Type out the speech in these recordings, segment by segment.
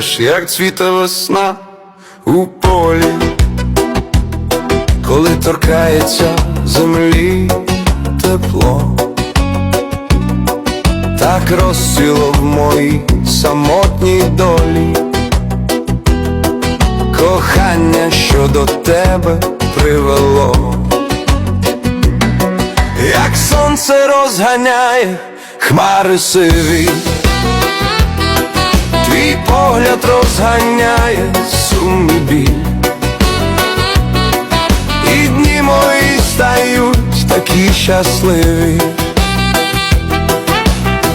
цвітеш, як цвіте весна у полі, коли торкається землі тепло, так розцвіло в моїй самотній долі, кохання, що до тебе привело, як сонце розганяє хмари сиві. Розганяє сум і біль. І дні мої стають такі щасливі,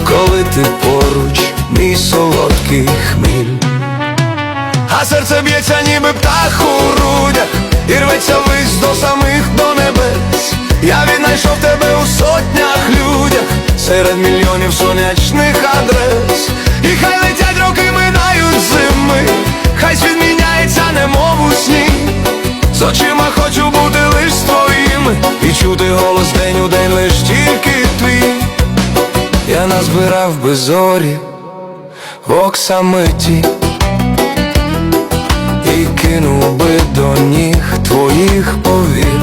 коли ти поруч, мій солодкий хміль, а серце б'ється, ніби птах у грудях, і рветься вись до самих до небес. Я віднайшов тебе у сотнях людях, серед мільйонів сонячних адрес. Хочу бути лиш з твоїми І чути голос день у день лиш тільки твій. Я назбирав би зорі в оксамиті І кинув би до ніг твоїх повір.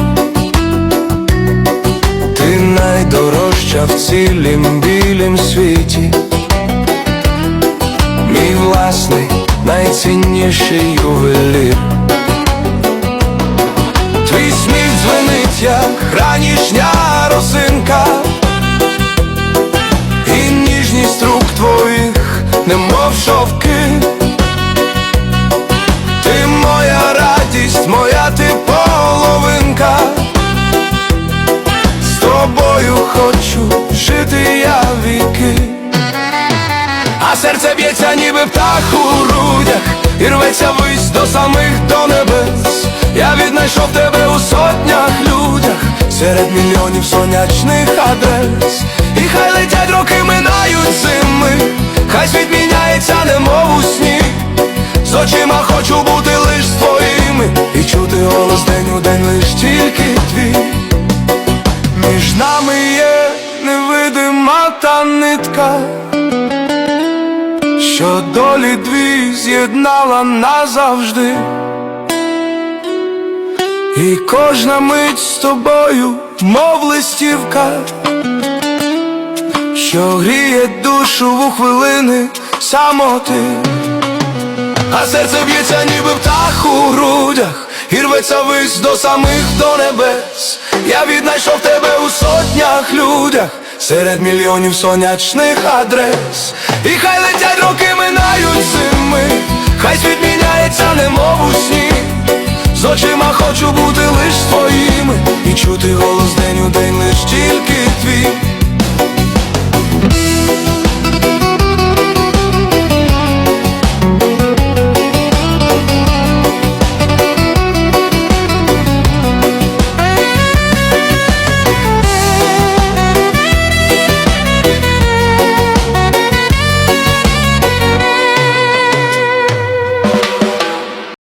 Ти найдорожча в цілім білім світі. Мій власний найцінніший ювелір як ранішня росинка, і ніжність рук твоїх, немов шовки. Ти моя радість, моя ти половинка. З тобою хочу жити я віки. А серце б'ється, ніби птах у грудях, і рветься вись до самих до небес. Я віднайшов тебе серед мільйонів сонячних адрес. І хай летять роки, минають зими, хай світ міняється, немов у сні. З очима хочу бути лиш твоїми, і чути голос день у день лиш тільки твій. Між нами є невидима та нитка що долі дві з'єднала назавжди, і кожна мить з тобою, мов листівка, що гріє душу у хвилини самоти, а серце б'ється, ніби птах у грудях, і рветься вись до самих до небес. Я віднайшов тебе у сотнях людях. Серед мільйонів сонячних адрес І хай летять роки, минають зими Хай світ міняється, немов у сні З очима хочу бути лиш своїми І чути голос день у день лиш тільки твій